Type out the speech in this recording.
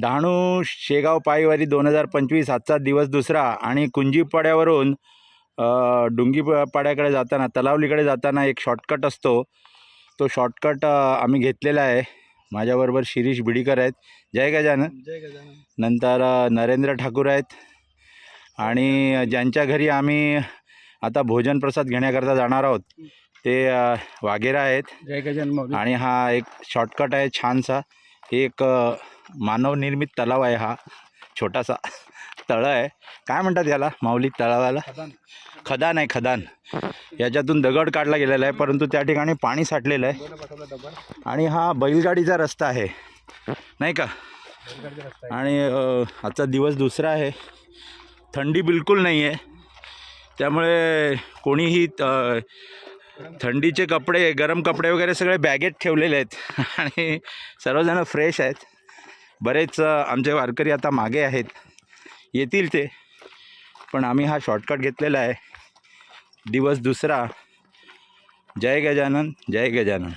डहाणू शेगाव पायवारी दोन हजार पंचवीस आजचा दिवस दुसरा आणि कुंजीपाड्यावरून अं, डुंगीपाड्याकडे जाताना तलावलीकडे जाताना एक शॉर्टकट असतो. तो शॉर्टकट आम्ही घेतलेला आहे. माझ्याबरोबर शिरीष बिडीकर आहेत. जय गजानन. जय गजानन. नंतर नरेंद्र ठाकूर आहेत. आणि ज्यांच्या घरी आम्ही आता भोजन प्रसाद घेण्याकरता जाणार आहोत ते वाघेरा आहेत. जय माऊली. आणि हा एक शॉर्टकट आहे छानसा. एक अ, मानवनिर्मित तलाव आहे हा. छोटासा तळं आहे. काय म्हणतात याला? माऊली तळावाला? खदान. खदान आहे खदान. याच्यातून दगड काढला गेलेला आहे परंतु त्या ठिकाणी पाणी साठलेलं आहे. आणि हा बैलगाडीचा रस्ता आहे. नाही का? आणि आजचा दिवस दुसरा आहे. थंडी बिलकुल नाही आहे त्यामुळे कोणीही थंडीचे कपडे गरम कपडे वगैरे सगळे बॅगेत ठेवलेले आहेत. आणि सर्वजण फ्रेश आहेत. बरेच आमचे वारकरी आता मागे आहेत. येतील ते. पण आम्ही हा शॉर्टकट घेतलेला आहे. दिवस दुसरा. जय गजानन जय गजानन.